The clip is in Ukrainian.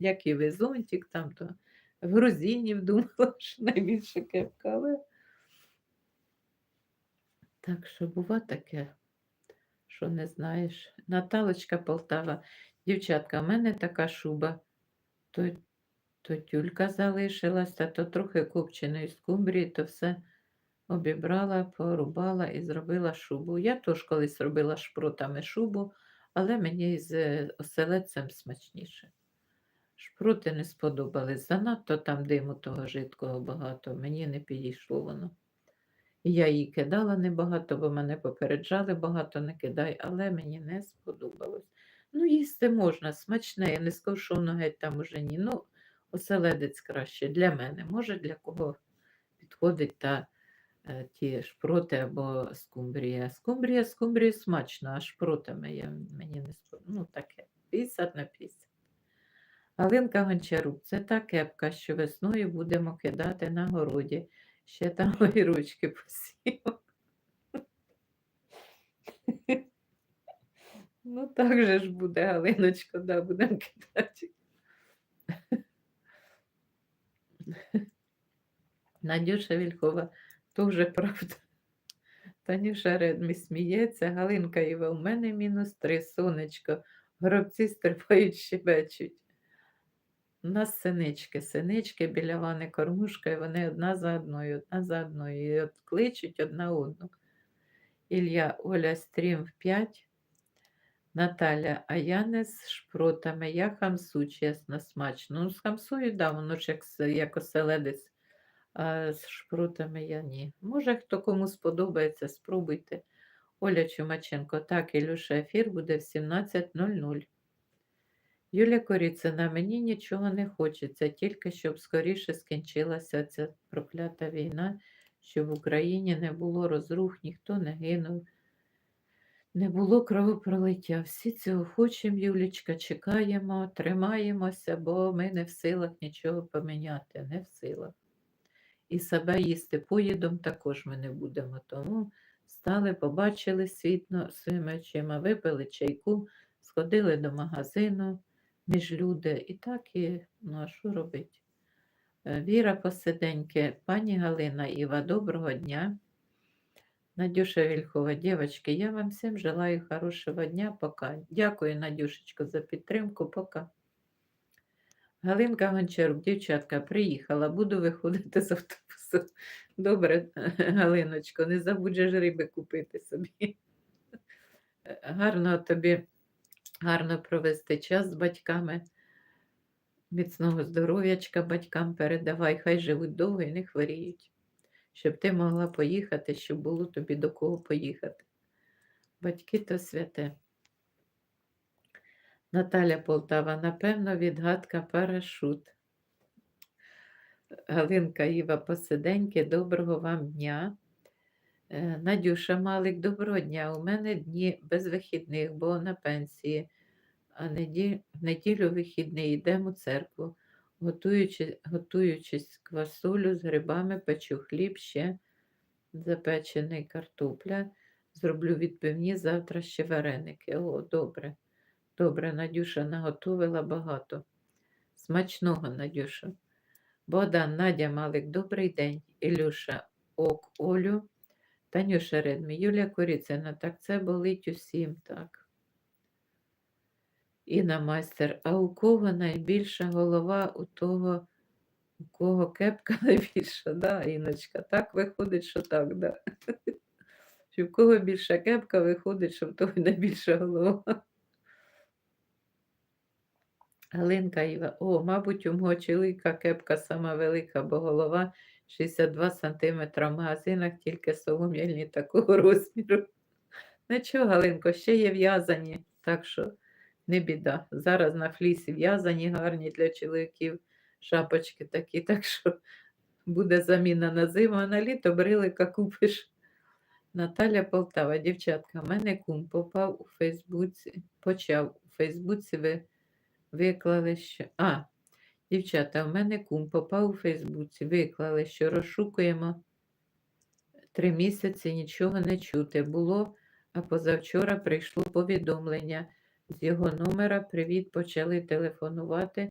як і ви там то грузинів думала, що найбільше кепка, але так що бува таке, що не знаєш. Наталочка Полтава, дівчатка, в мене така шуба, то, то тюлька залишилася, то трохи копченої скумбрії, то все обібрала, порубала і зробила шубу. Я теж колись робила шпротами шубу, але мені з е, оселедцем смачніше. Шпроти не сподобались. Занадто там диму того жидкого багато, мені не підійшло воно. Я її кидала небагато, бо мене попереджали, багато не кидай, але мені не сподобалось. Ну, їсти можна, смачне, я не скажу, що воно геть там уже ні. Ну, оселедець краще для мене. Може, для кого підходить та е, ті шпроти або скумбрія. Скумбрія, скумбрія смачна, а шпротами я, мені не сподобалось. Ну, таке, 50 на 50. Галинка Гончарук, це та кепка, що весною будемо кидати на городі. Ще там огірочки посіяв. Ну, так же ж буде, Галиночко, да, будемо кидати. Надюша Вільхова, то вже правда. Танюша Редмі сміється, Галинка Іва, у мене мінус три, сонечко. Горобці стрибають, щебечуть. У нас синички, синички біля вани кормушка, і вони одна за одною, одна за одною. І от кличуть одна одну. Ілля Оля стрім в 5. Наталя, а я не з шпротами, я хамсу, чесно, смачно. Ну, з хамсою, да, воно ж як, як оселедець, а з шпротами я ні. Може, хто кому сподобається, спробуйте. Оля Чумаченко, так, Ілюша, ефір буде в 17.00. Юлія Коріцина, мені нічого не хочеться, тільки щоб скоріше скінчилася ця проклята війна, щоб в Україні не було розрух, ніхто не гинув, не було кровопролиття. Всі цього хочемо, Юлічка, чекаємо, тримаємося, бо ми не в силах нічого поміняти, не в силах. І себе їсти поїдом також ми не будемо. Тому стали, побачили світло своїми очима, випили чайку, сходили до магазину між люди. І так і ну а що робити? Е, Віра Посиденьки, пані Галина Іва, доброго дня. Надюша Вільхова, дівчатки, я вам всім желаю хорошого дня. Пока. Дякую, Надюшечко, за підтримку. Пока. Галинка Гончарук, дівчатка, приїхала, буду виходити з автобусу. Добре, Галиночко, не забудь же риби купити собі. Гарно тобі, гарно провести час з батьками. Міцного здоров'ячка батькам передавай, хай живуть довго і не хворіють, щоб ти могла поїхати, щоб було тобі до кого поїхати. Батьки то святе. Наталя Полтава, напевно, відгадка парашут. Галинка Іва Посиденьки, доброго вам дня. Е, Надюша Малик, доброго дня. У мене дні без вихідних, бо на пенсії, а в неділю вихідний йдемо у церкву, готуючи, готуючись квасолю з грибами, печу хліб, ще запечений картопля. Зроблю відбивні завтра ще вареники. О, добре. Добре, Надюша наготовила багато. Смачного, Надюша. Богдан, Надя Малик, добрий день. Ілюша, Ок, Олю, Танюша Редмі, Юлія Коріцина, так це болить усім, так. Інна майстер, а у кого найбільша голова, у того, у кого кепка найбільша, да, Іночка? Так виходить, що так, да. Що в кого більша кепка, виходить, що в того найбільша голова. Галинка Іва, о, мабуть, у мого чоловіка кепка сама велика, бо голова 62 см в магазинах тільки солом'яні такого розміру. Нічого, Галинко, ще є в'язані, так що не біда. Зараз на флісі в'язані гарні для чоловіків шапочки такі, так що буде заміна на зиму, а на літо брилика купиш. Наталя Полтава, дівчатка, в мене кум попав у Фейсбуці, почав у Фейсбуці ви виклали, що. А, дівчата, в мене кум попав у Фейсбуці, виклали, що розшукуємо три місяці, нічого не чути було, а позавчора прийшло повідомлення з його номера. Привіт, почали телефонувати.